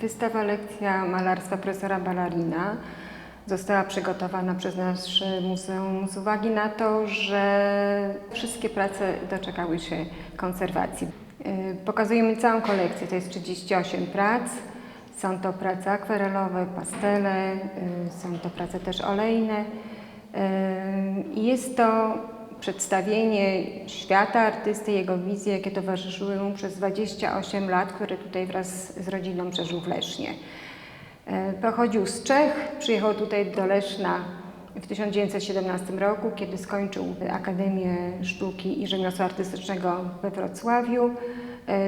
Wystawa lekcja malarstwa profesora Ballarina została przygotowana przez nasze muzeum z uwagi na to, że wszystkie prace doczekały się konserwacji. Yy, Pokazujemy całą kolekcję, to jest 38 prac. Są to prace akwarelowe, pastele, yy, są to prace też olejne. Jest to przedstawienie świata artysty, jego wizje, jakie towarzyszyły mu przez 28 lat, które tutaj wraz z rodziną przeżył w Lesznie. Pochodził z Czech, przyjechał tutaj do Leszna w 1917 roku, kiedy skończył Akademię Sztuki i Rzemiosła Artystycznego we Wrocławiu.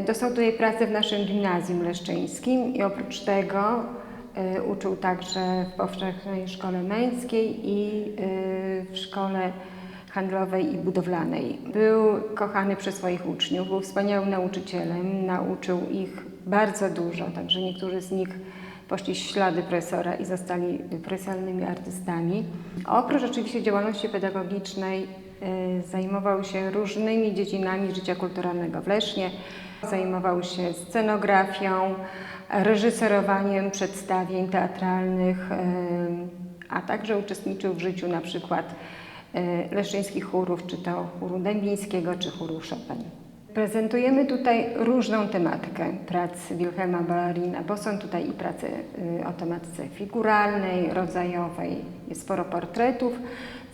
Dostał tutaj pracę w naszym gimnazjum leszczyńskim i oprócz tego uczył także w Powszechnej Szkole Męskiej i e, w Szkole handlowej i budowlanej. Był kochany przez swoich uczniów, był wspaniałym nauczycielem, nauczył ich bardzo dużo, także niektórzy z nich poszli ślady profesora i zostali profesjonalnymi artystami. Oprócz oczywiście działalności pedagogicznej y, zajmował się różnymi dziedzinami życia kulturalnego w Lesznie. Zajmował się scenografią, reżyserowaniem przedstawień teatralnych, y, a także uczestniczył w życiu na przykład y, leszczyńskich chórów, czy to chóru Dębińskiego, czy chóru Chopin. Prezentujemy tutaj różną tematykę prac Wilhelma Ballarina, bo są tutaj i prace y, o tematyce figuralnej, rodzajowej, jest sporo portretów,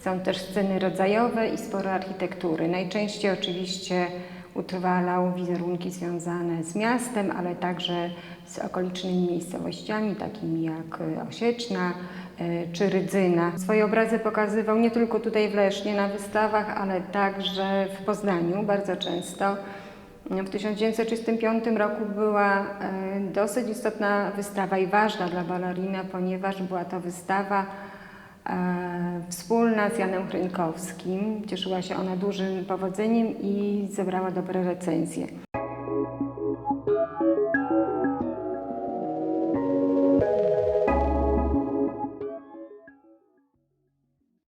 są też sceny rodzajowe i sporo architektury. Najczęściej oczywiście utrwalał wizerunki związane z miastem, ale także z okolicznymi miejscowościami, takimi jak y, Osieczna y, czy Rydzyna. Swoje obrazy pokazywał nie tylko tutaj w Lesznie na wystawach, ale także w Poznaniu bardzo często. W 1935 roku była e, dosyć istotna wystawa i ważna dla Ballarina, ponieważ była to wystawa e, wspólna z Janem Hrynkowskim. Cieszyła się ona dużym powodzeniem i zebrała dobre recenzje.